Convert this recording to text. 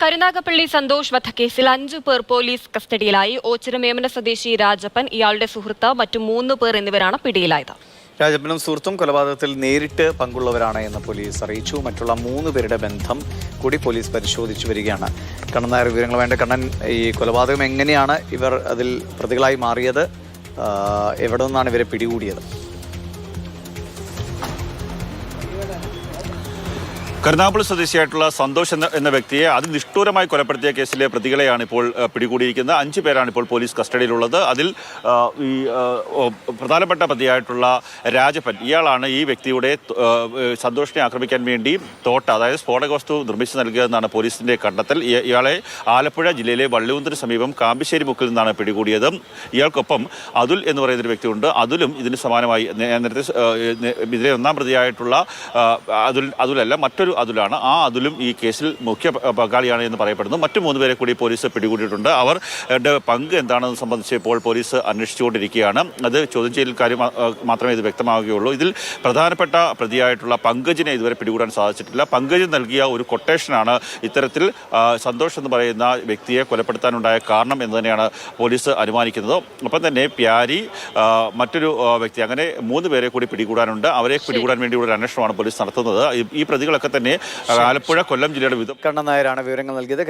കരുനാഗപ്പള്ളി സന്തോഷ് വധക്കേസിൽ അഞ്ചു പേർ പോലീസ് കസ്റ്റഡിയിലായി. ഓച്ചിറ മേമന സ്വദേശി രാജപ്പൻ ഇയാളുടെ സുഹൃത്ത് മറ്റു മൂന്ന് പേർ എന്നിവരാണ് പിടിയിലായത്. രാജപ്പനും സുഹൃത്തും കൊലപാതകത്തിൽ നേരിട്ട് പങ്കുള്ളവരാണ് എന്ന് പോലീസ് അറിയിച്ചു. മറ്റുള്ള മൂന്ന് പേരുടെ ബന്ധം കൂടി പോലീസ് പരിശോധിച്ചു വരികയാണ്. കണ്ണൻ വിവരങ്ങൾ വേണ്ട കണ്ണൻ ഈ കൊലപാതകം എങ്ങനെയാണ് ഇവർ അതിൽ പ്രതികളായി മാറിയത്? എവിടെ നിന്നാണ് ഇവരെ പിടികൂടിയത്? കരുനാഗപ്പള്ളി സ്വദേശിയായിട്ടുള്ള സന്തോഷ് എന്ന എന്ന വ്യക്തിയെ അതിനിഷ്ഠൂരമായി കൊലപ്പെടുത്തിയ കേസിലെ പ്രതികളെയാണ് ഇപ്പോൾ പിടികൂടിയിരിക്കുന്നത്. അഞ്ച് പേരാണ് ഇപ്പോൾ പോലീസ് കസ്റ്റഡിയിലുള്ളത്. അതിൽ ഈ പ്രധാനപ്പെട്ട പ്രതിയായിട്ടുള്ള രാജപ്പൻ ഇയാളാണ് ഈ വ്യക്തിയുടെ സന്തോഷിനെ ആക്രമിക്കാൻ വേണ്ടി തോട്ട അതായത് സ്ഫോടക വസ്തു നിർമ്മിച്ചു നൽകിയതെന്നാണ് പോലീസിന്റെ കണ്ടെത്തൽ. ഇയാളെ ആലപ്പുഴ ജില്ലയിലെ വള്ളിയൂന്തിന് സമീപം കാമ്പിശ്ശേരി മുക്കിൽ നിന്നാണ് പിടികൂടിയത്. ഇയാൾക്കൊപ്പം അതുൽ എന്ന് പറയുന്നൊരു വ്യക്തിയുണ്ട്. അതുലും ഇതിന് സമാനമായി നേരത്തെ ഇതിലെ ഒന്നാം പ്രതിയായിട്ടുള്ള അതുൽ അതുലല്ല മറ്റൊരു അതുലാണ് ആ അതുലും ഈ കേസിൽ മുഖ്യ പങ്കാളിയാണ് എന്ന് പറയപ്പെടുന്നു. മറ്റു മൂന്ന് പേരെ കൂടി പോലീസ് പിടികൂടിയിട്ടുണ്ട്. അവർ പങ്ക് എന്താണെന്ന് സംബന്ധിച്ച് ഇപ്പോൾ പോലീസ് അന്വേഷിച്ചുകൊണ്ടിരിക്കുകയാണ്. അത് ചോദ്യം ചെയ്യൽ കാര്യം മാത്രമേ ഇത് വ്യക്തമാവുകയുള്ളൂ. ഇതിൽ പ്രധാനപ്പെട്ട പ്രതിയായിട്ടുള്ള പങ്കജിനെ ഇതുവരെ പിടികൂടാൻ സാധിച്ചിട്ടില്ല. പങ്കജ് നൽകിയ ഒരു കൊട്ടേഷനാണ് ഇത്തരത്തിൽ സന്തോഷ് എന്ന് പറയുന്ന വ്യക്തിയെ കൊലപ്പെടുത്താനുണ്ടായ കാരണം എന്ന് തന്നെയാണ് പോലീസ് അനുമാനിക്കുന്നത്. ഒപ്പം തന്നെ പ്യാരി മറ്റൊരു വ്യക്തി അങ്ങനെ മൂന്ന് പേരെ കൂടി പിടികൂടാനുണ്ട്. അവരെ പിടികൂടാൻ വേണ്ടിയുള്ള ഒരു അന്വേഷണമാണ് പോലീസ് നടത്തുന്നത്. ഈ- ഈ പ്രതികളൊക്കെ തന്നെ ആ, ആലപ്പുഴ കൊല്ലം ജില്ലയുടെ വിധം കണ്ണൻ നായരാണ് വിവരങ്ങൾ നൽകിയത്.